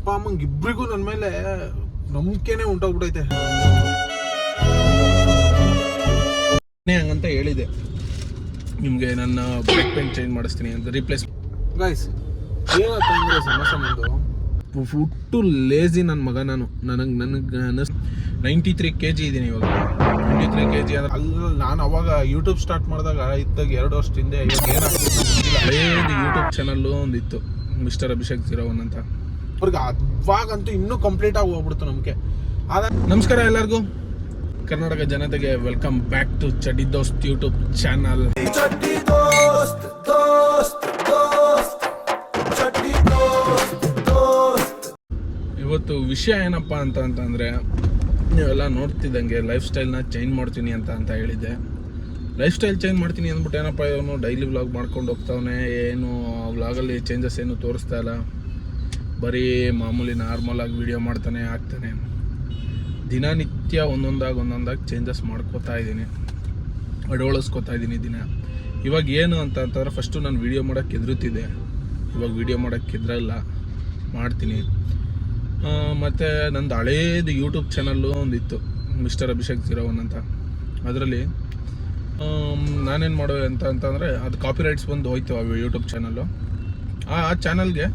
ಅಪ್ಪ ಅಮ್ಮಂಗೆ ಇಬ್ರಿಗೂ ನನ್ನ ಮೇಲೆ ನಂಬಿಕೆನೇ ಉಂಟೋಗ್ಬಿಟ್ಟೈತೆ ಹಂಗಂತ ಹೇಳಿದೆ. ನಿಮಗೆ ನನ್ನ ಬ್ರೇಕ್ ಪೇಂಟ್ ಚೇಂಜ್ ಮಾಡಿಸ್ತೀನಿ ಅಂತ ರಿಪ್ಲೇಸ್ ಗಾಯ್ಸ್ ಏನಂತ ಅಂದರೆ ಸಮಸ್ಯೆ ನಂದು ಫುಟ್ಟು ಲೇಜಿ ನನ್ನ ಮಗ ನಾನು. ನನಗೆ ನನಗೆ ಅನ್ನಿಸ್ ನೈಂಟಿ ತ್ರೀ ಕೆ ಜಿ ಇದ್ದೀನಿ ಇವಾಗ. ನೈಂಟಿ ತ್ರೀ ಕೆ ಜಿ ಅಂದ್ರೆ ಅಲ್ಲ ನಾನು ಅವಾಗ ಯೂಟ್ಯೂಬ್ ಸ್ಟಾರ್ಟ್ ಮಾಡಿದಾಗ ಇದ್ದಾಗ ಎರಡು ವರ್ಷದ ಹಿಂದೆ ಇವಾಗ. ಹಳೇದು ಯೂಟ್ಯೂಬ್ ಚಾನಲ್ಲು ಒಂದಿತ್ತು. ಮಿಸ್ಟರ್ ಅಭಿಷೇಕ್ ಜೀರೋ ಒನ್ ಅಂತ. ಅವ್ರಿಗೆ ಅವಾಗಂತೂ ಇನ್ನೂ ಕಂಪ್ಲೀಟ್ ಆಗಿ ಹೋಗ್ಬಿಡ್ತು ನಮಗೆ. ಆದ ನಮಸ್ಕಾರ ಎಲ್ಲರಿಗೂ. ಕರ್ನಾಟಕ ಜನತೆಗೆ ವೆಲ್ಕಮ್ ಬ್ಯಾಕ್ ಟು ಚಡಿ ದೋಸ್ತ್ ಯೂಟ್ಯೂಬ್ ಚಾನಲ್ ಇವತ್ತು ವಿಷಯ ಏನಪ್ಪ ಅಂತ ಅಂತಂದರೆ ನೀವೆಲ್ಲ ನೋಡ್ತಿದ್ದಂಗೆ ಲೈಫ್ ಸ್ಟೈಲ್ನ ಚೇಂಜ್ ಮಾಡ್ತೀನಿ ಅಂತ ಅಂತ ಹೇಳಿದ್ದೆ. ಲೈಫ್ ಸ್ಟೈಲ್ ಚೇಂಜ್ ಮಾಡ್ತೀನಿ ಅಂದ್ಬಿಟ್ಟು ಏನಪ್ಪ ಇವನು ಡೈಲಿ ವ್ಲಾಗ್ ಮಾಡ್ಕೊಂಡು ಹೋಗ್ತಾವನೆ ಏನು ವ್ಲಾಗಲ್ಲಿ ಚೇಂಜಸ್ ಏನು ತೋರಿಸ್ತಾ ಇಲ್ಲ. ಬರೀ ಮಾಮೂಲಿ ನಾರ್ಮಲ್ ಆಗಿ ವಿಡಿಯೋ ಮಾಡ್ತಾನೆ ಆಗ್ತಾನೆ ದಿನನಿತ್ಯ ಒಂದೊಂದಾಗಿ ಒಂದೊಂದಾಗಿ ಚೇಂಜಸ್ ಮಾಡ್ಕೋತಾ ಇದ್ದೀನಿ. ಅಡವಳಿಸ್ಕೊತಾ ಇದ್ದೀನಿ ದಿನ. ಇವಾಗ ಏನು ಅಂತ ಅಂತಂದ್ರೆ ಫಸ್ಟು ನಾನು ವಿಡಿಯೋ ಮಾಡೋಕ್ಕೆ ಎದುರುತ್ತಿದ್ದೆ ಇವಾಗ ವಿಡಿಯೋ ಮಾಡೋಕ್ಕೆ ಎದುರಲ್ಲ ಮಾಡ್ತೀನಿ. ಮತ್ತು ನಂದು ಹಳೇದು ಯೂಟ್ಯೂಬ್ ಚಾನಲ್ಲು ಒಂದಿತ್ತು ಮಿಸ್ಟರ್ ಅಭಿಷೇಕ್ ಜೀರೋ ಒನ್ ಅಂತ. ಅದರಲ್ಲಿ ನಾನೇನು ಮಾಡೋ ಅಂತ ಅಂತಂದರೆ ಅದು ಕಾಪಿರೈಟ್ಸ್ ಬಂದು ಹೋಯ್ತು ಆ ಯೂಟ್ಯೂಬ್ ಚಾನಲ್ಲು ಆ ಚಾನಲ್ಗೆ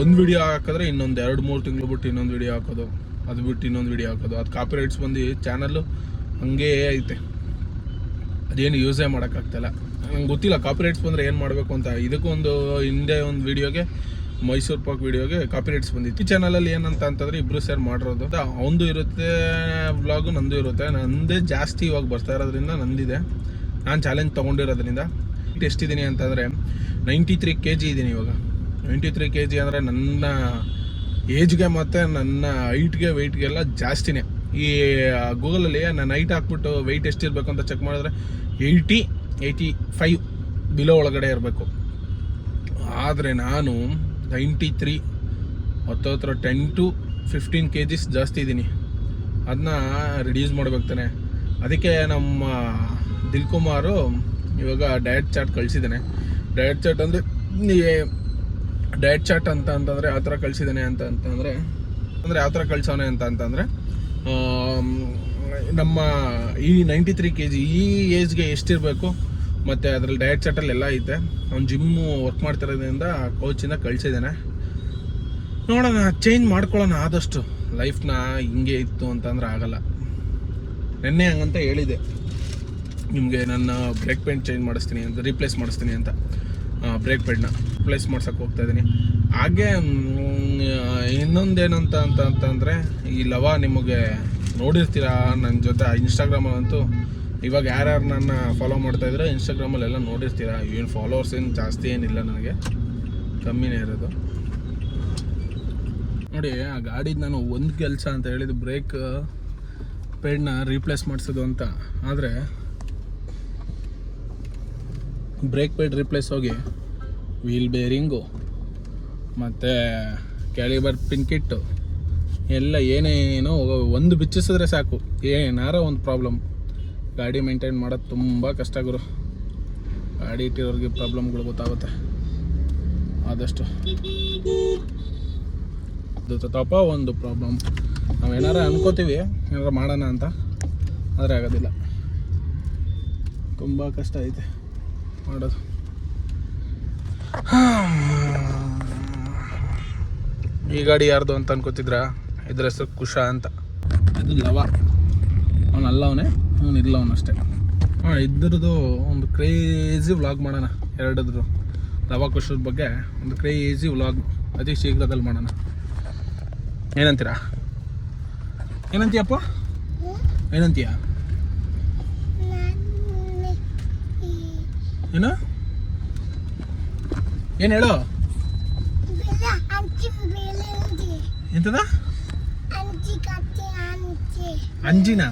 ಒಂದು ವಿಡಿಯೋ ಹಾಕಿದ್ರೆ ಇನ್ನೊಂದು ಎರಡು, ಮೂರು ತಿಂಗಳು ಬಿಟ್ಟು ಇನ್ನೊಂದು ವಿಡಿಯೋ ಹಾಕೋದು. ಅದು ಬಿಟ್ಟು ಇನ್ನೊಂದು ವಿಡಿಯೋ ಹಾಕೋದು. ಅದು ಕಾಪಿರೈಟ್ಸ್ ಬಂದು ಚಾನಲ್ಲು ಹಂಗೇ ಐತೆ. ಅದೇನು ಯೂಸೇ ಮಾಡೋಕ್ಕಾಗ್ತಾಯಿಲ್ಲ ನಂಗೆ ಗೊತ್ತಿಲ್ಲ ಕಾಪಿರೈಟ್ಸ್ ಬಂದರೆ ಏನು ಮಾಡಬೇಕು ಅಂತ. ಇದಕ್ಕೂ ಒಂದು ಹಿಂದೆ ಒಂದು ವಿಡಿಯೋಗೆ ಮೈಸೂರು ಪಾಕ್ ವಿಡಿಯೋಗೆ ಕಾಪಿರೈಟ್ಸ್ ಬಂದಿತ್ತು. ಈ ಚಾನಲಲ್ಲಿ ಏನಂತ ಅಂತಂದರೆ ಇಬ್ಬರು ಸೇರ್ ಮಾಡಿರೋದು. ಅವಂದು ಇರುತ್ತೆ ವ್ಲಾಗು ನಂದು ಇರುತ್ತೆ. ನಂದೇ ಜಾಸ್ತಿ ಇವಾಗ ಬರ್ತಾ ಇರೋದ್ರಿಂದ ನಂದಿದೆ. ನಾನು ಚಾಲೆಂಜ್ ತೊಗೊಂಡಿರೋದ್ರಿಂದ. ಎಷ್ಟಿದ್ದೀನಿ ಅಂತಂದರೆ ನೈಂಟಿ ತ್ರೀ ಕೆ ಜಿ ಇದ್ದೀನಿ ಇವಾಗ. ನೈಂಟಿ ತ್ರೀ ಕೆ ಜಿ ಅಂದರೆ ನನ್ನ ಏಜ್ಗೆ ಮತ್ತು ನನ್ನ ಹೈಟ್ಗೆ ವೆಯ್ಟ್ಗೆಲ್ಲ ಜಾಸ್ತಿನೇ. ಈ ಗೂಗಲಲ್ಲಿ ನಾನು ಹೈಟ್ ಹಾಕ್ಬಿಟ್ಟು ವೆಯ್ಟ್ ಎಷ್ಟಿರಬೇಕು ಅಂತ ಚೆಕ್ ಮಾಡಿದ್ರೆ ಏಯ್ಟಿ ಏಯ್ಟಿ ಫೈವ್ ಬಿಲೋ ಒಳಗಡೆ ಇರಬೇಕು. ಆದರೆ ನಾನು ನೈಂಟಿ ತ್ರೀ ಹತ್ತತ್ರ ten to fifteen K Gs ಜಾಸ್ತಿ ಇದ್ದೀನಿ. ಅದನ್ನ ರಿಡ್ಯೂಸ್ ಮಾಡ್ಬೇಕು ತಾನೆ. ಅದಕ್ಕೆ ನಮ್ಮ ದಿಲ್ಕುಮಾರು ಇವಾಗ ಡಯಟ್ ಚಾರ್ಟ್ ಕಳಿಸಿದ್ದಾನೆ. ಡಯಟ್ ಚಾರ್ಟ್ ಅಂದರೆ ಡಯಟ್ ಚಾಟ್ ಅಂತ ಅಂತಂದರೆ ಯಾವ ಥರ ಕಳಿಸಿದ್ದಾನೆ ಅಂತ ಅಂತಂದರೆ, ಅಂದರೆ ಯಾವ ಥರ ಕಳ್ಸೋನೆ ಅಂತ ಅಂತಂದರೆ ನಮ್ಮ ಈ ನೈಂಟಿ ತ್ರೀ ಕೆ ಜಿ ಈ ಏಜ್ಗೆ ಎಷ್ಟಿರಬೇಕು, ಮತ್ತು ಅದರಲ್ಲಿ ಡಯಟ್ ಚಾಟಲ್ಲಿ ಎಲ್ಲ ಐತೆ. ಅವ್ನು ಜಿಮ್ಮು ವರ್ಕ್ ಮಾಡ್ತಿರೋದ್ರಿಂದ ಕೋಚಿಂದ ಕಳಿಸಿದ್ದಾನೆ. ನೋಡೋಣ ಚೇಂಜ್ ಮಾಡ್ಕೊಳ್ಳೋಣ ಆದಷ್ಟು. ಲೈಫ್ನ ಹಿಂಗೆ ಇತ್ತು ಅಂತಂದ್ರೆ ಆಗಲ್ಲ. ನೆನ್ನೆ ಹಂಗಂತ ಹೇಳಿದೆ. ನಿಮಗೆ ನನ್ನ ಬ್ರೇಕ್ ಪೇಂಟ್ ಚೇಂಜ್ ಮಾಡಿಸ್ತೀನಿ ಅಂತ ರೀಪ್ಲೇಸ್ ಮಾಡಿಸ್ತೀನಿ ಅಂತ ಬ್ರೇಕ್ ಪೇಂಟ್ನ. ರಿಪ್ಲೇಸ್ ಮಾಡ್ಸಕ್ಕೆ ಹೋಗ್ತಾ ಇದ್ದೀನಿ ಹಾಗೆ ಇನ್ನೊಂದೇನಂತ ಅಂತ ಅಂತಂದರೆ, ಈ ಲವ ನಿಮಗೆ ನೋಡಿರ್ತೀರಾ ನನ್ನ ಜೊತೆ ಇನ್ಸ್ಟಾಗ್ರಾಮಲ್ಲಂತೂ ಇವಾಗ ಯಾರ್ಯಾರು ನನ್ನ ಫಾಲೋ ಮಾಡ್ತಾ ಇದ್ರೆ ಇನ್ಸ್ಟಾಗ್ರಾಮಲ್ಲೆಲ್ಲ ನೋಡಿರ್ತೀರಾ. ಏನು ಫಾಲೋವರ್ಸ್ ಏನು ಜಾಸ್ತಿ ಏನಿಲ್ಲ ನನಗೆ. ಕಮ್ಮಿನೇ ಇರೋದು. ನೋಡಿ, ಆ ಗಾಡಿದು ನಾನು ಒಂದು ಕೆಲಸ ಅಂತ ಹೇಳಿದ್ದು ಬ್ರೇಕ್ ಪೇಡ್ನ ರೀಪ್ಲೇಸ್ ಮಾಡಿಸೋದು ಅಂತ. ಆದರೆ ಬ್ರೇಕ್ ಪೇಡ್ ರಿಪ್ಲೇಸ್ ಹೋಗಿ ವೀಲ್ ಬೇರಿಂಗು ಮತ್ತು ಕ್ಯಾಲಿಬರ್ ಪಿನ್ ಕಿಟ್ಟು ಎಲ್ಲ ಏನೇನೋ ಒಂದು ಬಿಚ್ಚಿಸಿದ್ರೆ ಸಾಕು. ಏನಾರ ಒಂದು ಪ್ರಾಬ್ಲಮ್ ಗಾಡಿ ಮೇಂಟೈನ್ ಮಾಡೋದು ತುಂಬ ಕಷ್ಟ ಗುರು. ಗಾಡಿ ಇಟ್ಟಿರೋರಿಗೆ ಪ್ರಾಬ್ಲಮ್ಗಳು ಗೊತ್ತಾಗುತ್ತೆ. ಆದಷ್ಟು. ಅದು ತಪ್ಪ ಒಂದು ಪ್ರಾಬ್ಲಮ್ ನಾವು ಏನಾರ ಅನ್ಕೋತೀವಿ, ಏನಾರ ಮಾಡೋಣ ಅಂತ. ಆದರೆ ಆಗೋದಿಲ್ಲ. ತುಂಬ ಕಷ್ಟ ಐತೆ ಮಾಡೋದು. ಈ ಗಾಡಿ ಯಾರ್ದು ಅಂತ ಅನ್ಕೋತಿದ್ರ? ಇದ್ರ ಹೆಸರು ಕುಶ ಅಂತ. ಇದು ಲವ. ಅವನು ಅಲ್ಲ ಅವನೇ ಅವನು ಇಲ್ಲ ಅವನಷ್ಟೇ ಹಾಂ ಇದ್ರದ್ದು ಒಂದು ಕ್ರೇಜಿ ವ್ಲಾಗ್ ಮಾಡೋಣ ಎರಡದ್ದು ಲವ ಕುಶದ ಬಗ್ಗೆ ಒಂದು ಕ್ರೇಜಿ ವ್ಲಾಗ್ ಅತಿ ಶೀಘ್ರದಲ್ಲಿ ಮಾಡೋಣ. ಏನಂತೀರಾ? ಏನಂತೀಯಪ್ಪ? ಏನಂತೀಯ? ಏನು? ಏನು ಹೇಳು? ಎಂತದ? ಅಂಜಿನ?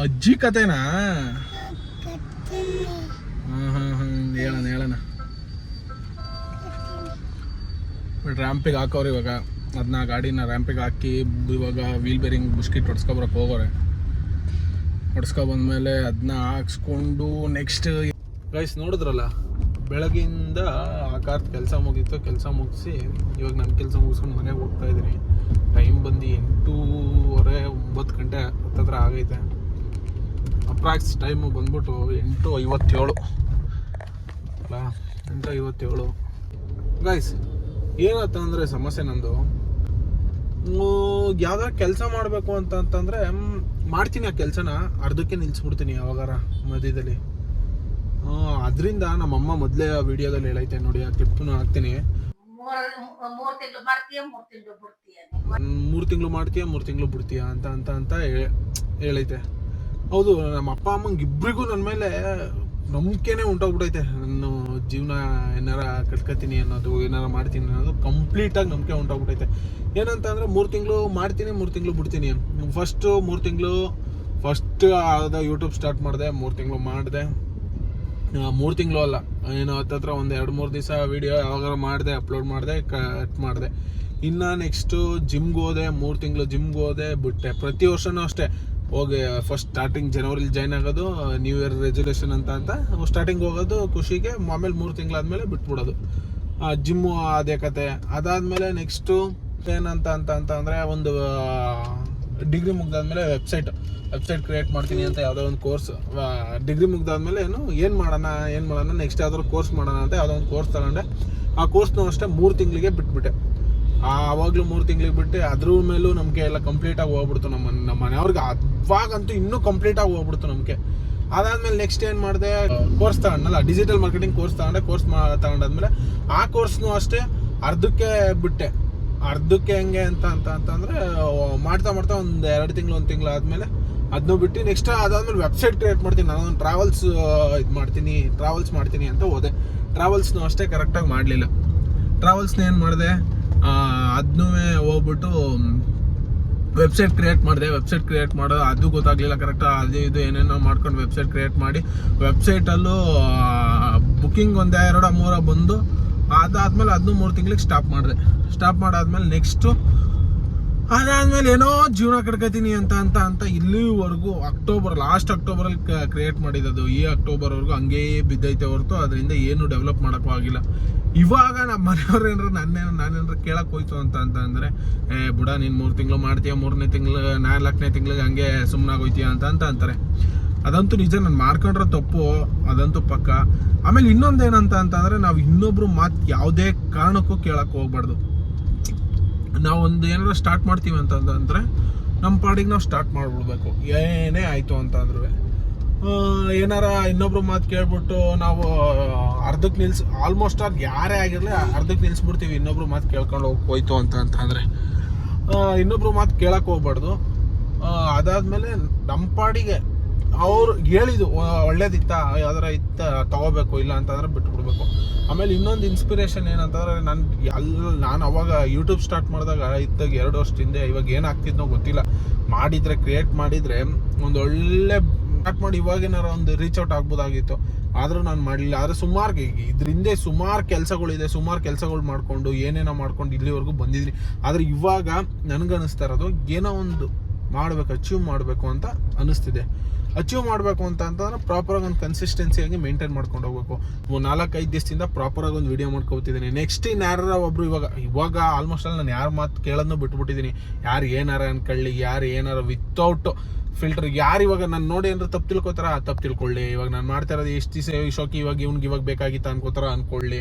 ಅಜ್ಜಿ ಕತೆನಾ? ಹಾಂ ಹಾಂ ಹಾಂ ಹೇಳೋಣ ಹೇಳೋಣ. ರ್ಯಾಂಪಿಗೆ ಹಾಕೋರು ಇವಾಗ. ಅದನ್ನ ಗಾಡಿನ ರ್ಯಾಂಪಿಗೆ ಹಾಕಿ ಇವಾಗ ವೀಲ್ ಬೇರಿಂಗ್ ಬಿಸ್ಕಿಟ್ ಹೊಡ್ಸ್ಕೊಬರಕ್ಕೆ ಹೋಗೋರೆ. ಹೊಡ್ಸ್ಕೊಬಂದ್ಮೇಲೆ ಅದನ್ನ ಹಾಕ್ಸ್ಕೊಂಡು ನೆಕ್ಸ್ಟ್ ಗೈಸ್ ನೋಡಿದ್ರಲ್ಲ ಬೆಳಗಿಂದ ಆ ಕಾರ್ ಕೆಲಸ ಮುಗೀತು, ಕೆಲಸ ಮುಗಿಸಿ, ಇವಾಗ ನನ್ನ ಕೆಲಸ ಮುಗಿಸ್ಕೊಂಡು ಮನೆಗೆ ಹೋಗ್ತಾ ಇದ್ದೀನಿ. ಟೈಮ್ ಬಂದು ಎಂಟೂವರೆ, ಒಂಬತ್ತು ಗಂಟೆ ಹತ್ತತ್ರ ಆಗೈತೆ. ಅಪ್ರಾಕ್ಸ್ ಟೈಮು ಬಂದ್ಬಿಟ್ಟು ಎಂಟು ಐವತ್ತೇಳು ಅಲ್ಲ ಎಂಟು ಐವತ್ತೇಳು ಗೈಸ್ ಏನಾಯ್ತು ಅಂದರೆ ಸಮಸ್ಯೆ ನಂದು. ಯಾವ್ದಾರ ಕೆಲಸ ಮಾಡಬೇಕು ಅಂತ ಅಂತಂದರೆ ಮಾಡ್ತೀನಿ ಆ ಕೆಲಸನ, ಅರ್ಧಕ್ಕೆ ನಿಲ್ಲಿಸ್ಬಿಡ್ತೀನಿ ಯಾವಾಗಾರ ಮಧ್ಯದಲ್ಲಿ. ಅದರಿಂದ ನಮ್ಮಮ್ಮ ಮೊದಲೇ ವಿಡಿಯೋದಲ್ಲಿ ಹೇಳೈತೆ ನೋಡಿ ಆ ಕ್ಲಿಪ್ನು ಹಾಕ್ತೀನಿ. ಮೂರ್ ತಿಂಗಳು ಮಾಡ್ತೀಯ ಮೂರ್ ತಿಂಗಳು ಬಿಡ್ತೀಯ? ಮೂರು ತಿಂಗಳು ಮಾಡ್ತೀಯ ಮೂರು ತಿಂಗಳು ಬಿಡ್ತೀಯ ಅಂತ ಅಂತ ಅಂತ ಹೇಳೈತೆ. ಹೌದು ನಮ್ಮ ಅಪ್ಪ ಅಮ್ಮಂಗೆ ಇಬ್ಬರಿಗೂ ನನ್ನ ಮೇಲೆ ನಂಬಿಕೆನೇ ಉಂಟೋಗ್ಬಿಟ್ಟೈತೆ ನಾನು ಜೀವನ ಏನಾರ ಕಟ್ಕೋತೀನಿ ಅನ್ನೋದು ಏನಾರ ಮಾಡ್ತೀನಿ ಅನ್ನೋದು ಕಂಪ್ಲೀಟಾಗಿ ನಂಬಿಕೆ ಉಂಟೋಗ್ಬಿಟ್ಟೈತೆ ಏನಂತ ಅಂದರೆ ಮೂರು ತಿಂಗಳು ಮಾಡ್ತೀನಿ ಮೂರು ತಿಂಗಳು ಬಿಡ್ತೀನಿ. ಫಸ್ಟು ಮೂರು ತಿಂಗಳು ಫಸ್ಟ್ ಆದ ಯೂಟ್ಯೂಬ್ ಸ್ಟಾರ್ಟ್ ಮಾಡಿದೆ ಮೂರು ತಿಂಗಳು ಮಾಡಿದೆ. ಮೂರು ತಿಂಗಳು ಅಲ್ಲ. ಏನು ಹತ್ತತ್ರ ಒಂದು ಎರಡು ಮೂರು ದಿವಸ ವೀಡಿಯೋ ಯಾವಾಗ ಮಾಡಿದೆ ಅಪ್ಲೋಡ್ ಮಾಡಿದೆ ಕಟ್ ಮಾಡಿದೆ. ಇನ್ನು ನೆಕ್ಸ್ಟು ಜಿಮ್ಗೆ ಹೋದೆ, ಮೂರು ತಿಂಗಳು ಜಿಮ್ಗೆ ಹೋದೆ, ಬಿಟ್ಟೆ. ಪ್ರತಿ ವರ್ಷನೂ ಅಷ್ಟೇ. ಹೋಗಿ ಫಸ್ಟ್ ಸ್ಟಾರ್ಟಿಂಗ್ ಜನವರಿಲಿ ಜಾಯ್ನ್ ಆಗೋದು ನ್ಯೂ ಇಯರ್ ರೆಸೊಲ್ಯೂಷನ್ ಅಂತ ಅಂತ. ಸ್ಟಾರ್ಟಿಂಗ್ ಹೋಗೋದು, ಖುಷಿಗೆ, ಆಮೇಲೆ ಮೂರು ತಿಂಗಳಾದಮೇಲೆ ಬಿಟ್ಬಿಡೋದು. ಜಿಮ್ಮು ಅದೇ ಕತೆ. ಅದಾದಮೇಲೆ ನೆಕ್ಸ್ಟು ಏನಂತ ಅಂತ ಅಂತ ಅಂದರೆ ಒಂದು ಡಿಗ್ರಿ ಮುಗ್ದಾದ್ಮೇಲೆ ವೆಬ್ಸೈಟ್ ವೆಬ್ಸೈಟ್ ಕ್ರಿಯೇಟ್ ಮಾಡ್ತೀನಿ ಅಂತ ಯಾವುದೋ ಒಂದು ಕೋರ್ಸ್ ಡಿಗ್ರಿ ಮುಗ್ದಾದ್ಮೇಲೆ ಏನು ಏನು ಮಾಡೋಣ ಏನು ಮಾಡೋಣ ನೆಕ್ಸ್ಟ್ ಯಾವ್ದಾದ್ರು ಕೋರ್ಸ್ ಮಾಡೋಣ ಅಂತ ಯಾವುದೋ ಒಂದು ಕೋರ್ಸ್ ತಗೊಂಡೆ. ಆ ಕೋರ್ಸ್ನೂ ಅಷ್ಟೇ ಮೂರು ತಿಂಗಳಿಗೆ ಬಿಟ್ಬಿಟ್ಟೆ. ಆವಾಗಲೂ ಮೂರು ತಿಂಗಳಿಗೆ ಬಿಟ್ಟು. ಅದ್ರ ಮೇಲೂ ನಮಗೆ ಎಲ್ಲ ಕಂಪ್ಲೀಟಾಗಿ ಹೋಗ್ಬಿಡ್ತು ನಮ್ಮ ನಮ್ಮ ಮನೆಯವ್ರಿಗೆ. ಅವಾಗಂತೂ ಇನ್ನೂ ಕಂಪ್ಲೀಟಾಗಿ ಹೋಗ್ಬಿಡ್ತು ನಮಗೆ. ಅದಾದ್ಮೇಲೆ ನೆಕ್ಸ್ಟ್ ಏನು ಮಾಡಿದೆ? ಕೋರ್ಸ್ ತಗೊಂಡಲ್ಲ ಡಿಜಿಟಲ್ ಮಾರ್ಕೆಟಿಂಗ್ ಕೋರ್ಸ್ ತಗೊಂಡೆ. ಕೋರ್ಸ್ ತಗೊಂಡಾದ್ಮೇಲೆ ಆ ಕೋರ್ಸ್ನೂ ಅಷ್ಟೇ ಅರ್ಧಕ್ಕೆ ಬಿಟ್ಟೆ. ಅರ್ಧಕ್ಕೆ ಹೆಂಗೆ ಅಂತ ಅಂತ ಅಂತಂದರೆ ಮಾಡ್ತಾ ಮಾಡ್ತಾ ಒಂದು ಎರಡು ತಿಂಗಳು, ಒಂದು ತಿಂಗಳು ಆದಮೇಲೆ ಅದನ್ನು ಬಿಟ್ಟು ನೆಕ್ಸ್ಟ್ ಅದಾದ್ಮೇಲೆ ವೆಬ್ಸೈಟ್ ಕ್ರಿಯೇಟ್ ಮಾಡ್ತೀನಿ. ನಾನು ಟ್ರಾವೆಲ್ಸ್ ಇದು ಮಾಡ್ತೀನಿ ಟ್ರಾವೆಲ್ಸ್ ಮಾಡ್ತೀನಿ ಅಂತ ಹೋದೆ. ಟ್ರಾವೆಲ್ಸ್ನು ಅಷ್ಟೇ ಕರೆಕ್ಟಾಗಿ ಮಾಡಲಿಲ್ಲ. ಟ್ರಾವೆಲ್ಸ್ನ ಏನು ಮಾಡಿದೆ? ಅದನ್ನೂ ಹೋಗ್ಬಿಟ್ಟು ವೆಬ್ಸೈಟ್ ಕ್ರಿಯೇಟ್ ಮಾಡಿದೆ. ವೆಬ್ಸೈಟ್ ಕ್ರಿಯೇಟ್ ಮಾಡೋದು ಅದು ಗೊತ್ತಾಗಲಿಲ್ಲ ಕರೆಕ್ಟಾಗಿ ಅದು ಇದು ಏನೇನೋ ಮಾಡ್ಕೊಂಡು ವೆಬ್ಸೈಟ್ ಕ್ರಿಯೇಟ್ ಮಾಡಿ ವೆಬ್ಸೈಟಲ್ಲೂ ಬುಕ್ಕಿಂಗ್ ಒಂದೇ ಎರಡ, ಮೂರ ಬಂದು ಅದಾದ್ಮೇಲೆ ಅದನ್ನೂ ಮೂರು ತಿಂಗಳಿಗೆ ಸ್ಟಾಪ್ ಮಾಡಿದೆ. ಸ್ಟಾಪ್ ಮಾಡಾದ್ಮೇಲೆ ನೆಕ್ಸ್ಟು ಅದಾದ್ಮೇಲೆ ಏನೋ ಜೀವನ ಕಟ್ಕೋತೀನಿ ಅಂತ ಅಂತ ಅಂತ ಇಲ್ಲಿವರೆಗೂ ಅಕ್ಟೋಬರ್ ಲಾಸ್ಟ್ ಅಕ್ಟೋಬರಲ್ಲಿ ಕ್ರಿಯೇಟ್ ಮಾಡಿದ್ದು ಈ ಅಕ್ಟೋಬರ್ವರೆಗೂ ಹಂಗೇ ಬಿದ್ದೈತೆ ಹೊರತು. ಅದರಿಂದ ಏನು ಡೆವಲಪ್ ಮಾಡೋಕ್ಕೂ ಆಗಿಲ್ಲ. ಇವಾಗ ನಮ್ಮ ಮನೆಯವ್ರು ಏನಾರು ನನ್ನೇನು ನಾನೇನಾರು ಕೇಳಕ್ಕೆ ಹೋಯ್ತು ಅಂತ ಅಂತ ಅಂದರೆ, ಏ, ಬುಡ, ನೀನು ಮೂರು ತಿಂಗಳು ಮಾಡ್ತೀಯ, ಮೂರನೇ ತಿಂಗಳು ನಾಲ್ಕನೇ ತಿಂಗಳಿಗೆ ಹಂಗೆ ಸುಮ್ಮನಾಗೋಯ್ತೀಯ ಅಂತ ಅಂತ ಅಂತಾರೆ. ಅದಂತೂ ನಿಜ, ನಾನು ಮಾರ್ಕೊಂಡ್ರೆ ತಪ್ಪು, ಅದಂತೂ ಪಕ್ಕ. ಆಮೇಲೆ ಇನ್ನೊಂದು ಏನಂತ ಅಂತಂದರೆ, ನಾವು ಇನ್ನೊಬ್ರು ಮಾತು ಯಾವುದೇ ಕಾರಣಕ್ಕೂ ಕೇಳಕ್ಕೆ ಹೋಗ್ಬಾರ್ದು. ನಾವು ಒಂದು ಏನಾರ ಸ್ಟಾರ್ಟ್ ಮಾಡ್ತೀವಿ ಅಂತಂದ್ರೆ ನಮ್ಮ ಪಾಡಿಗೆ ನಾವು ಸ್ಟಾರ್ಟ್ ಮಾಡಿಬಿಡ್ಬೇಕು. ಏನೇ ಆಯಿತು ಅಂತ ಅಂದ್ರೂ ಏನಾರ ಇನ್ನೊಬ್ರು ಮಾತು ಕೇಳ್ಬಿಟ್ಟು ನಾವು ಅರ್ಧಕ್ಕೆ ನಿಲ್ಸ್ ಆಲ್ಮೋಸ್ಟ್ ಆಲ್ ಯಾರೇ ಆಗಿರಲಿ ಅರ್ಧಕ್ಕೆ ನಿಲ್ಸ್ಬಿಡ್ತೀವಿ, ಇನ್ನೊಬ್ರು ಮಾತು ಕೇಳ್ಕೊಂಡು ಹೋಗಿ ಹೋಯ್ತು ಅಂತ ಅಂತಂದರೆ ಇನ್ನೊಬ್ರು ಮಾತು ಕೇಳಕ್ಕೆ ಹೋಗ್ಬಾರ್ದು. ಅದಾದ್ಮೇಲೆ ನಮ್ಮ ಪಾಡಿಗೆ ಅವ್ರು ಹೇಳಿದ್ದು ಒಳ್ಳೇದಿತ್ತ? ಯಾವ್ದಾರ ಇತ್ತ? ತಗೋಬೇಕು, ಇಲ್ಲ ಅಂತಂದ್ರೆ ಬಿಟ್ಟು ಬಿಡಬೇಕು ಆಮೇಲೆ ಇನ್ನೊಂದು ಇನ್ಸ್ಪಿರೇಷನ್ ಏನಂತಂದ್ರೆ, ನಾನು ಎಲ್ಲ ನಾನು ಅವಾಗ ಯೂಟ್ಯೂಬ್ ಸ್ಟಾರ್ಟ್ ಮಾಡಿದಾಗ ಇದ್ದಾಗ ಎರಡು ವರ್ಷ ಹಿಂದೆ ಇವಾಗ ಏನಾಗ್ತಿದ್ನೋ ಗೊತ್ತಿಲ್ಲ. ಮಾಡಿದ್ರೆ ಕ್ರಿಯೇಟ್ ಮಾಡಿದ್ರೆ ಒಂದು ಒಳ್ಳೆ ಸ್ಟಾರ್ಟ್ ಮಾಡಿ ಇವಾಗೇನಾರ ಒಂದು ರೀಚ್ ಔಟ್ ಆಗ್ಬೋದಾಗಿತ್ತು. ಆದರೂ ನಾನು ಮಾಡಲಿಲ್ಲ. ಆದರೆ ಸುಮಾರು ಇದ್ರ ಹಿಂದೆ ಸುಮಾರು ಕೆಲಸಗಳಿದೆ, ಸುಮಾರು ಕೆಲಸಗಳು ಮಾಡಿಕೊಂಡು, ಏನೇನೋ ಮಾಡ್ಕೊಂಡು ಇಲ್ಲಿವರೆಗೂ ಬಂದಿದ್ರಿ ಆದರೆ ಇವಾಗ ನನಗನ್ನಿಸ್ತಾ ಇರೋದು ಏನೋ ಒಂದು ಮಾಡಬೇಕು ಅಚೀವ್ ಮಾಡಬೇಕು ಅಂತ ಅನಿಸ್ತಿದೆ ಅಚೀವ್ ಮಾಡಬೇಕು ಅಂತ ಅಂತಂದ್ರೆ ಪ್ರಾಪರಾಗಿ ಒಂದು ಕನ್ಸಿಸ್ಟೆನ್ಸಿಯಾಗಿ ಮೇಂಟೈನ್ ಮಾಡ್ಕೊಂಡು ಹೋಗ್ಬೇಕು. ನಾಲ್ಕೈದು ದಿವಸದಿಂದ ಪ್ರಾಪರಾಗಿ ಒಂದು ವಿಡಿಯೋ ಮಾಡ್ಕೊತಿದ್ದೀನಿ. ನೆಕ್ಸ್ಟ್ ಇನ್ಯಾರ ಯಾರ ಒಬ್ರು ಇವಾಗ ಇವಾಗ ಆಲ್ಮೋಸ್ಟ್ ಅಲ್ಲಿ ನಾನು ಯಾರು ಮಾತು ಕೇಳೋದನ್ನು ಬಿಟ್ಬಿಟ್ಟಿದ್ದೀನಿ. ಯಾರು ಏನಾರ ಅನ್ಕೊಳ್ಳಿ, ಯಾರು ಏನಾರ ವಿತೌಟ್ ಫಿಲ್ಟರ್ ಯಾರು ಇವಾಗ ನಾನು ನೋಡಿ ಏನಾರ ತಪ್ಪು ತಿಳ್ಕೊತಾರ ತಪ್ಪು ತಿಳ್ಕೊಳ್ಳಿ. ಇವಾಗ ನಾನು ಮಾಡ್ತಾ ಇರೋದು ಎಷ್ಟು ದಿವಸ ಈ ಶೋಕಿ ಇವಾಗ ಇವ್ನಿಗೆ ಇವಾಗ ಬೇಕಾಗಿತ್ತು ಅನ್ಕೋತಾರ ಅನ್ಕೊಳ್ಳಿ.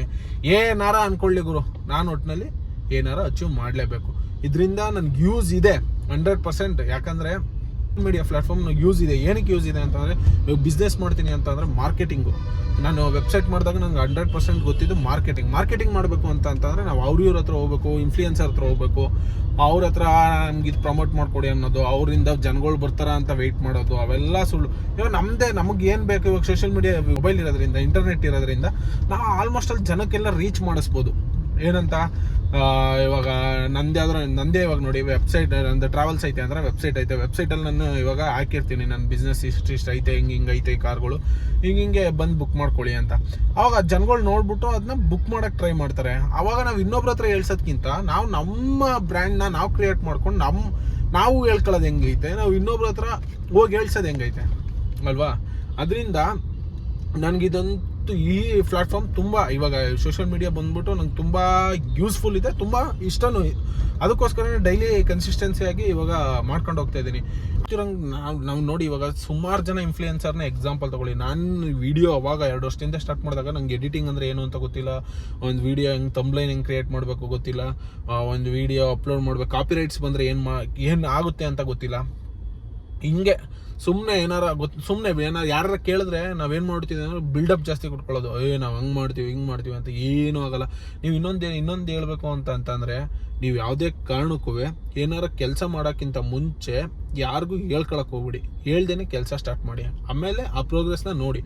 ಏನಾರ ಅನ್ಕೊಳ್ಳಿ ಗುರು. ನಾನು ಒಟ್ಟಿನಲ್ಲಿ ಏನಾರ ಅಚೀವ್ ಮಾಡಲೇಬೇಕು. ಇದರಿಂದ ನನ್ಗೆ ಯೂಸ್ ಇದೆ. Hundred percent. ಯಾಕಂದರೆ ಮೀಡಿಯಾ ಪ್ಲಾಟ್ಫಾರ್ಮ್ ಯೂಸ್ ಇದೆ. ಏನಕ್ಕೆ ಯೂಸ್ ಇದೆ ಅಂತಂದರೆ ಇವಾಗ ಬಿಸ್ನೆಸ್ ಮಾಡ್ತೀನಿ ಅಂತಂದರೆ ಮಾರ್ಕೆಟಿಂಗು ನಾನು ವೆಬ್ಸೈಟ್ ಮಾಡಿದಾಗ ನಂಗೆ ಹಂಡ್ರೆಡ್ ಪರ್ಸೆಂಟ್ ಗೊತ್ತಿದ್ದು ಮಾರ್ಕೆಟಿಂಗ್ ಮಾರ್ಕೆಟಿಂಗ್ ಮಾಡಬೇಕು ಅಂತ ಅಂತಂದರೆ ನಾವು ಅವ್ರ ಇವ್ರ ಹತ್ರ ಹೋಗ್ಬೇಕು ಇನ್ಫ್ಲೂಯೆನ್ಸರ್ ಹತ್ರ ಹೋಗ್ಬೇಕು. ಅವ್ರ ಹತ್ರ ನಮ್ಗೆ ಇದು ಪ್ರಮೋಟ್ ಮಾಡ್ಕೊಡಿ ಅನ್ನೋದು, ಅವರಿಂದ ಜನಗಳು ಬರ್ತಾರ ಅಂತ ವೆಯ್ಟ್ ಮಾಡೋದು, ಅವೆಲ್ಲ ಸುಳ್ಳು. ಇವಾಗ ನಮ್ಮದೇ ನಮಗೆ ಏನು ಬೇಕು ಇವಾಗ ಸೋಷಿಯಲ್ ಮೀಡಿಯಾ ಮೊಬೈಲ್ ಇರೋದ್ರಿಂದ ಇಂಟರ್ನೆಟ್ ಇರೋದ್ರಿಂದ, ನಾವು ಆಲ್ಮೋಸ್ಟ್ ಅಲ್ಲಿ ಜನಕ್ಕೆಲ್ಲ ರೀಚ್ ಮಾಡಿಸ್ಬೋದು. ಏನಂತ? ಇವಾಗ ನಂದೇ ಆದ್ರೆ, ನಂದೇ ಇವಾಗ ನೋಡಿ ವೆಬ್ಸೈಟ್ ನಂದು ಟ್ರಾವೆಲ್ಸ್ ಐತೆ ಅಂದ್ರೆ ವೆಬ್ಸೈಟ್ ಐತೆ. ವೆಬ್ಸೈಟಲ್ಲಿ ನಾನು ಇವಾಗ ಹಾಕಿರ್ತೀನಿ ನನ್ನ ಬಿಸ್ನೆಸ್ ಇಷ್ಟು ಇಷ್ಟು ಐತೆ, ಹಿಂಗೆ ಹಿಂಗೆ ಐತೆ ಕಾರ್ಗಳು. ಹಿಂಗೆ ಹಿಂಗೆ ಬಂದು ಬುಕ್ ಮಾಡ್ಕೊಳ್ಳಿ ಅಂತ. ಅವಾಗ ಜನಗಳು ನೋಡ್ಬಿಟ್ಟು ಅದನ್ನ ಬುಕ್ ಮಾಡೋಕೆ ಟ್ರೈ ಮಾಡ್ತಾರೆ. ಅವಾಗ ನಾವು ಇನ್ನೊಬ್ರ ಹತ್ರ ಹೇಳ್ಸೋದ್ಕಿಂತ ನಾವು ನಮ್ಮ ಬ್ರ್ಯಾಂಡ್ನ ನಾವು ಕ್ರಿಯೇಟ್ ಮಾಡ್ಕೊಂಡು ನಮ್ಮ ನಾವು ಹೇಳ್ಕೊಳ್ಳೋದು ಹೆಂಗೈತೆ, ನಾವು ಇನ್ನೊಬ್ರ ಹತ್ರ ಹೋಗಿ ಹೇಳ್ಸೋದು ಹೆಂಗೈತೆ. ಅಲ್ವಾ? ಅದರಿಂದ ನನಗಿದಂತೂ ಇವತ್ತು ಈ ಪ್ಲಾಟ್ಫಾರ್ಮ್ ತುಂಬ ಇವಾಗ ಸೋಷಿಯಲ್ ಮೀಡಿಯಾ ಬಂದ್ಬಿಟ್ಟು ನಂಗೆ ತುಂಬ ಯೂಸ್ಫುಲ್ ಇದೆ, ತುಂಬ ಇಷ್ಟನೂ ಅದಕ್ಕೋಸ್ಕರ ಡೈಲಿ ಕನ್ಸಿಸ್ಟೆನ್ಸಿಯಾಗಿ ಇವಾಗ ಮಾಡ್ಕೊಂಡು ಹೋಗ್ತಾ ಇದ್ದೀನಿ. ನಾವು ನಾವು ನೋಡಿ ಇವಾಗ ಸುಮಾರು ಜನ ಇನ್ಫ್ಲೂಯೆನ್ಸರ್ನ ಎಕ್ಸಾಂಪಲ್ ತಗೊಳ್ಳಿ. ನಾನು ವಿಡಿಯೋ ಅವಾಗ ಎರಡು ವರ್ಷದಿಂದ ಸ್ಟಾರ್ಟ್ ಮಾಡಿದಾಗ ನಂಗೆ ಎಡಿಟಿಂಗ್ ಅಂದರೆ ಏನು ಅಂತ ಗೊತ್ತಿಲ್ಲ. ಒಂದು ವಿಡಿಯೋ ಹೆಂಗೆ ತಂಬ್ಲೈನ್ ಹೆಂಗೆ ಕ್ರಿಯೇಟ್ ಮಾಡಬೇಕು ಗೊತ್ತಿಲ್ಲ. ಒಂದು ವಿಡಿಯೋ ಅಪ್ಲೋಡ್ ಮಾಡಬೇಕು. ಕಾಪಿ ರೈಟ್ಸ್ ಬಂದರೆ ಏನು ಮಾ, ಏನು ಆಗುತ್ತೆ ಅಂತ ಗೊತ್ತಿಲ್ಲ. ಹಿಂಗೆ ಸುಮ್ಮನೆ ಏನಾರ ಗೊತ್ತು ಸುಮ್ಮನೆ ಏನಾರ ಯಾರ ಕೇಳಿದ್ರೆ ನಾವೇನು ಮಾಡ್ತೀವಿ ಅಂದ್ರೆ ಬಿಲ್ಡಪ್ ಜಾಸ್ತಿ ಕೊಟ್ಕೊಳ್ಳೋದು. ಏ, ನಾವು ಹಂಗೆ ಮಾಡ್ತೀವಿ, ಹಿಂಗೆ ಮಾಡ್ತೀವಿ ಅಂತ ಏನೂ ಆಗಲ್ಲ. ನೀವು ಇನ್ನೊಂದು ಇನ್ನೊಂದು ಹೇಳಬೇಕು ಅಂತ ಅಂತಂದರೆ ನೀವು ಯಾವುದೇ ಕಾರಣಕ್ಕೂ ಏನಾರ ಕೆಲಸ ಮಾಡೋಕ್ಕಿಂತ ಮುಂಚೆ ಯಾರಿಗೂ ಹೇಳ್ಕೊಳಕ್ಕೆ ಹೋಗ್ಬಿಡಿ. ಹೇಳ್ದೇನೆ ಕೆಲಸ ಸ್ಟಾರ್ಟ್ ಮಾಡಿ. ಆಮೇಲೆ ಆ ಪ್ರೋಗ್ರೆಸ್ನ ನೋಡಿ.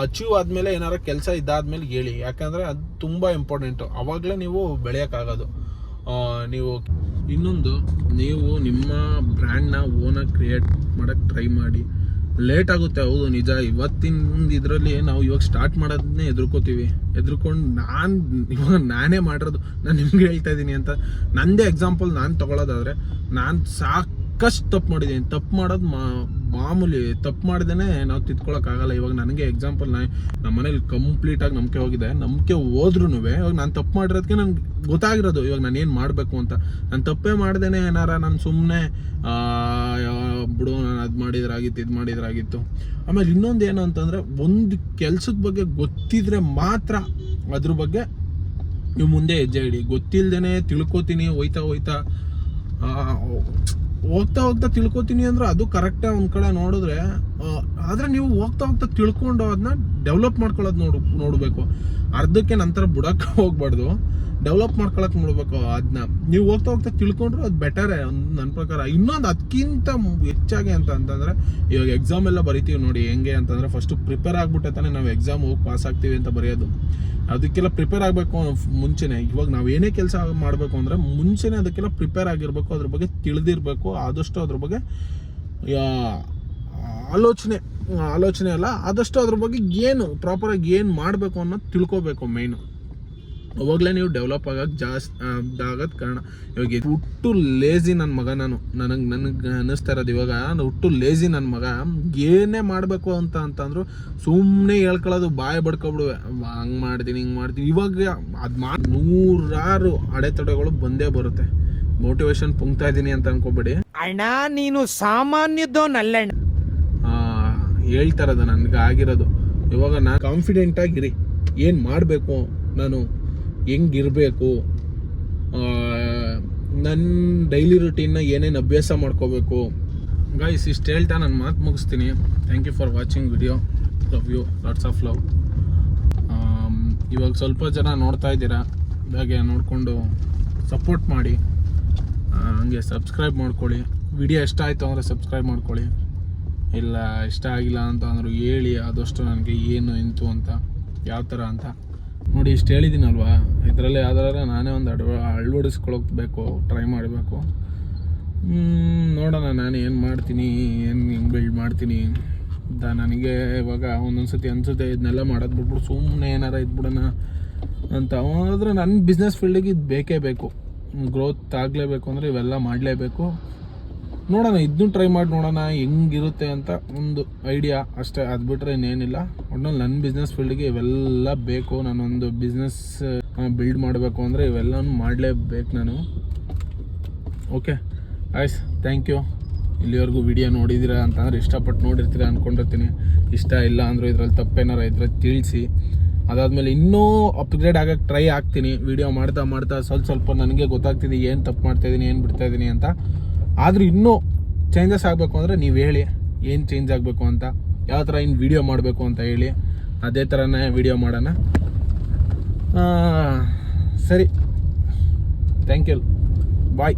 ಅಚೀವ್ ಆದಮೇಲೆ ಏನಾರ ಕೆಲಸ ಇದಾದ್ಮೇಲೆ ಹೇಳಿ. ಯಾಕಂದರೆ ಅದು ತುಂಬ ಇಂಪಾರ್ಟೆಂಟು ಆವಾಗಲೇ ನೀವು ಬೆಳೆಯೋಕ್ಕಾಗೋದು. ನೀವು ಇನ್ನೊಂದು, ನೀವು ನಿಮ್ಮ ಬ್ರ್ಯಾಂಡ್ನ ಓನಾಗಿ ಕ್ರಿಯೇಟ್ ಮಾಡೋಕ್ಕೆ ಟ್ರೈ ಮಾಡಿ. ಲೇಟ್ ಆಗುತ್ತೆ, ಹೌದು, ನಿಜ. ಇವತ್ತಿನ ಇದರಲ್ಲಿ ನಾವು ಇವಾಗ ಸ್ಟಾರ್ಟ್ ಮಾಡೋದನ್ನೇ ಎದುರ್ಕೋತೀವಿ. ಎದುರ್ಕೊಂಡು ನಾನು, ಇವಾಗ ನಾನೇ ಮಾಡಿರೋದು. ನಾನು ನಿಮ್ಗೆ ಹೇಳ್ತಾ ಇದ್ದೀನಿ ಅಂತ. ನಂದೇ ಎಕ್ಸಾಂಪಲ್ ನಾನು ತಗೊಳ್ಳೋದಾದ್ರೆ ನಾನು ಸಾಕಷ್ಟು ತಪ್ಪು ಮಾಡಿದ್ದೀನಿ ತಪ್ಪು ಮಾಡೋದು ಮಾಮೂಲಿ ತಪ್ಪು ಮಾಡ್ದೇ ನಾವು ತಿದ್ಕೊಳಕ್ಕಾಗಲ್ಲ ಇವಾಗ ನನಗೆ ಎಕ್ಸಾಂಪಲ್ ನಾ ನಮ್ಮ ಮನೇಲಿ ಕಂಪ್ಲೀಟಾಗಿ ನಂಬಿಕೆ ಹೋಗಿದೆ. ನಂಬಿಕೆ ಹೋದ್ರೂ ಇವಾಗ ನಾನು ತಪ್ಪು ಮಾಡಿರೋದಕ್ಕೆ ನನಗೆ ಗೊತ್ತಾಗಿರೋದು. ಇವಾಗ ನಾನು ಏನು ಮಾಡಬೇಕು ಅಂತ. ನಾನು ತಪ್ಪೇ ಮಾಡ್ದೇನೆ ಏನಾರ ನಾನು ಸುಮ್ಮನೆ ಬಿಡು, ನಾನು ಅದು ಮಾಡಿದ್ರಾಗಿತ್ತು, ಇದು ಮಾಡಿದ್ರಾಗಿತ್ತು. ಆಮೇಲೆ ಇನ್ನೊಂದು ಏನು ಅಂತಂದರೆ ಒಂದು ಕೆಲಸದ ಬಗ್ಗೆ ಗೊತ್ತಿದ್ರೆ ಮಾತ್ರ ಅದ್ರ ಬಗ್ಗೆ ನೀವು ಮುಂದೆ ಹೆಜ್ಜೆ ಇಡಿ. ಗೊತ್ತಿಲ್ಲದೇ ತಿಳ್ಕೊತೀನಿ, ಹೋಯ್ತಾ ಹೋಯ್ತಾ ಹೋಗ್ತಾ ಹೋಗ್ತಾ ತಿಳ್ಕೊತೀನಿ ಅಂದ್ರೆ ಅದು ಕರೆಕ್ಟಾಗಿ ಒಂದು ಕಡೆ ನೋಡಿದ್ರೆ ಆದ್ರೆ ನೀವು ಹೋಗ್ತಾ ಹೋಗ್ತಾ ತಿಳ್ಕೊಂಡು ಅದನ್ನ ಡೆವಲಪ್ ಮಾಡ್ಕೊಳ್ಳೋದು ನೋಡು, ನೋಡಬೇಕು. ಅರ್ಧಕ್ಕೆ ನಂತರ ಬುಡಕ್ಕೆ ಹೋಗ್ಬಾರ್ದು. ಡೆವಲಪ್ ಮಾಡ್ಕೊಳಕ್ ನೋಡ್ಬೇಕು ಅದನ್ನ ನೀವು ಹೋಗ್ತಾ ಹೋಗ್ತಾ ತಿಳ್ಕೊಂಡ್ರೆ ಅದು ಬೆಟರೇ ನನ್ನ ಪ್ರಕಾರ. ಇನ್ನೊಂದು ಅದಕ್ಕಿಂತ ಹೆಚ್ಚಾಗಿ ಅಂತ ಅಂತಂದ್ರೆ, ಇವಾಗ ಎಕ್ಸಾಮ್ ಎಲ್ಲ ಬರಿತೀವಿ ನೋಡಿ, ಹೆಂಗೆ ಅಂತಂದ್ರೆ ಫಸ್ಟ್ ಪ್ರಿಪೇರ್ ಆಗ್ಬಿಟ್ಟೆ ತಾನೇ ನಾವು ಎಕ್ಸಾಮ್ ಹೋಗಿ ಪಾಸ್ ಆಗ್ತೀವಿ ಅಂತ ಬರೆಯೋದು. ಅದಕ್ಕೆಲ್ಲ ಪ್ರಿಪೇರ್ ಆಗಬೇಕು ಮುಂಚೆನೆ. ಇವಾಗ ನಾವು ಏನೇ ಕೆಲಸ ಮಾಡಬೇಕು ಅಂದರೆ ಮುಂಚೆನೆ ಅದಕ್ಕೆಲ್ಲ ಪ್ರಿಪೇರ್ ಆಗಿರಬೇಕು, ಅದ್ರ ಬಗ್ಗೆ ತಿಳಿದಿರಬೇಕು, ಆದಷ್ಟು ಅದ್ರ ಬಗ್ಗೆ ಆಲೋಚನೆ ಆಲೋಚನೆ ಅಲ್ಲ, ಆದಷ್ಟು ಅದ್ರ ಬಗ್ಗೆ ಏನು ಪ್ರಾಪರಾಗಿ ಏನು ಮಾಡಬೇಕು ಅನ್ನೋದು ತಿಳ್ಕೊಬೇಕು ಮೈನು ಅವಾಗಲೇ ನೀವು ಡೆವಲಪ್ ಆಗಕ್ಕೆ ಜಾಸ್ತಿ ಆಗೋದು ಕಾರಣ ಇವಾಗ ಹುಟ್ಟು ಲೇಜಿ ನನ್ನ ಮಗ ನಾನು. ನನಗೆ ನನಗೆ ಅನ್ನಿಸ್ತಾ ಇರೋದು ಇವಾಗ ನಾನು ಹುಟ್ಟು ಲೇಜಿ ನನ್ನ ಮಗ. ಏನೇ ಮಾಡಬೇಕು ಅಂತ, ಅಂತಂದ್ರು ಸುಮ್ಮನೆ ಹೇಳ್ಕೊಳ್ಳೋದು, ಬಾಯಿ ಬಡ್ಕೊಬಿಡುವೆ. ಹಂಗೆ ಮಾಡ್ತೀನಿ, ಹಿಂಗೆ ಮಾಡ್ತೀನಿ. ಇವಾಗ ಅದು ಮಾ, ನೂರಾರು ಅಡೆತಡೆಗಳು ಬಂದೇ ಬರುತ್ತೆ. ಮೋಟಿವೇಶನ್ ಪುಂಕ್ತಾ ಇದ್ದೀನಿ ಅಂತ ಅನ್ಕೋಬೇಡಿ. ಅಣ್ಣ, ನೀನು ಸಾಮಾನ್ಯದೋನಲ್ಲಣ್ಣ ಹೇಳ್ತಾ ಇರೋದು ನನಗೆ ಆಗಿರೋದು. ಇವಾಗ ನಾನು ಕಾನ್ಫಿಡೆಂಟ್ ಆಗಿರಿ. ಏನು ಮಾಡಬೇಕು? ನಾನು ಹೆಂಗಿರಬೇಕು? ನನ್ನ ಡೈಲಿ ರುಟೀನ್ನ ಏನೇನು ಅಭ್ಯಾಸ ಮಾಡ್ಕೋಬೇಕು? ಗೈಸ್ ಇಷ್ಟು ಹೇಳ್ತಾ ನಾನು ಮಾತು ಮುಗಿಸ್ತೀನಿ. Thank you for watching video love you lots of love ಇವಾಗ ಸ್ವಲ್ಪ ಜನ ನೋಡ್ತಾ ಇದ್ದೀರಾ? ಹಾಗೆ ನೋಡಿಕೊಂಡು ಸಪೋರ್ಟ್ ಮಾಡಿ. ಹಂಗೆ ಸಬ್ಸ್ಕ್ರೈಬ್ ಮಾಡ್ಕೊಳ್ಳಿ. ವಿಡಿಯೋ ಇಷ್ಟ ಆಯಿತು ಅಂದರೆ ಸಬ್ಸ್ಕ್ರೈಬ್ ಮಾಡ್ಕೊಳ್ಳಿ. ಇಲ್ಲ, ಇಷ್ಟ ಆಗಿಲ್ಲ ಅಂತ ಅಂದರು ಹೇಳಿ, ಆದಷ್ಟು ನನಗೆ ಏನು, ಇಂತು ಅಂತ, ಯಾವ ಥರ ಅಂತ. ನೋಡಿ, ಇಷ್ಟು ಹೇಳಿದ್ದೀನಲ್ವಾ ಇದರಲ್ಲಿ ಯಾವ್ದಾರ ನಾನೇ ಒಂದು ಅಡ್ವ ಅಳವಡಿಸ್ಕೊಳಬೇಕು ಟ್ರೈ ಮಾಡಬೇಕು. ನೋಡೋಣ, ನಾನು ಏನು ಮಾಡ್ತೀನಿ, ಏನು ಹೆಂಗೆ ಬಿಲ್ಡ್ ಮಾಡ್ತೀನಿ ಅಂತ. ನನಗೆ ಇವಾಗ ಒಂದೊಂದು ಸತಿ ಅನ್ಸುತ್ತೆ ಇದನ್ನೆಲ್ಲ ಮಾಡೋದು ಬಿಟ್ಬಿಟ್ಟು ಸುಮ್ಮನೆ ಏನಾರ ಇದ್ಬಿಡೋಣ ಅಂತ. ಆದರೆ ನನ್ನ ಬಿಸ್ನೆಸ್ ಫೀಲ್ಡಿಗೆ ಇದು ಬೇಕೇ ಬೇಕು. ಗ್ರೋತ್ ಆಗಲೇಬೇಕು ಅಂದರೆ ಇವೆಲ್ಲ ಮಾಡಲೇಬೇಕು. ನೋಡೋಣ ಇದನ್ನು ಟ್ರೈ ಮಾಡಿ ನೋಡೋಣ, ಹೆಂಗಿರುತ್ತೆ ಅಂತ ಒಂದು ಐಡಿಯಾ ಅಷ್ಟೇ, ಅದು ಬಿಟ್ಟರೆ ಇನ್ನೇನಿಲ್ಲ. ಒಟ್ನಲ್ಲಿ ನನ್ನ ಬಿಸ್ನೆಸ್ ಫೀಲ್ಡ್ಗೆ ಇವೆಲ್ಲ ಬೇಕು. ನಾನೊಂದು ಬಿಸ್ನೆಸ್ ಬಿಲ್ಡ್ ಮಾಡಬೇಕು ಅಂದರೆ ಇವೆಲ್ಲನೂ ಮಾಡಲೇಬೇಕು ನಾನು. ಓಕೆ ಆಯ್ಸ್ ಥ್ಯಾಂಕ್ ಯು ಇಲ್ಲಿವರೆಗೂ ವಿಡಿಯೋ ನೋಡಿದ್ದೀರಾ ಅಂತಂದ್ರೆ ಇಷ್ಟಪಟ್ಟು ನೋಡಿರ್ತೀರ ಅಂದ್ಕೊಂಡಿರ್ತೀನಿ ಇಷ್ಟ ಇಲ್ಲ ಅಂದರೂ ಇದ್ರಲ್ಲಿ ತಪ್ಪೇನಾರ ಇದ್ರೆ ತಿಳಿಸಿ. ಅದಾದಮೇಲೆ ಇನ್ನೂ ಅಪ್ಗ್ರೇಡ್ ಆಗೋಕ್ಕೆ ಟ್ರೈ ಆಗ್ತೀನಿ. ವಿಡಿಯೋ ಮಾಡ್ತಾ ಮಾಡ್ತಾ ಸ್ವಲ್ಪ ಸ್ವಲ್ಪ ನನಗೆ ಗೊತ್ತಾಗ್ತಿದೆ ಏನು ತಪ್ಪು ಮಾಡ್ತಾಯಿದ್ದೀನಿ ಏನು ಬಿಡ್ತಾಯಿದ್ದೀನಿ ಅಂತ. ಆದರೂ ಇನ್ನೂ ಚೇಂಜಸ್ ಆಗಬೇಕು ಅಂದರೆ ನೀವು ಹೇಳಿ ಏನು ಚೇಂಜ್ ಆಗಬೇಕು ಅಂತ, ಯಾವ ಥರ ಇನ್ನು ವಿಡಿಯೋ ಮಾಡಬೇಕು ಅಂತ ಹೇಳಿ, ಅದೇ ಥರನೇ ವಿಡಿಯೋ ಮಾಡೋಣ. ಸರಿ. Thank you bye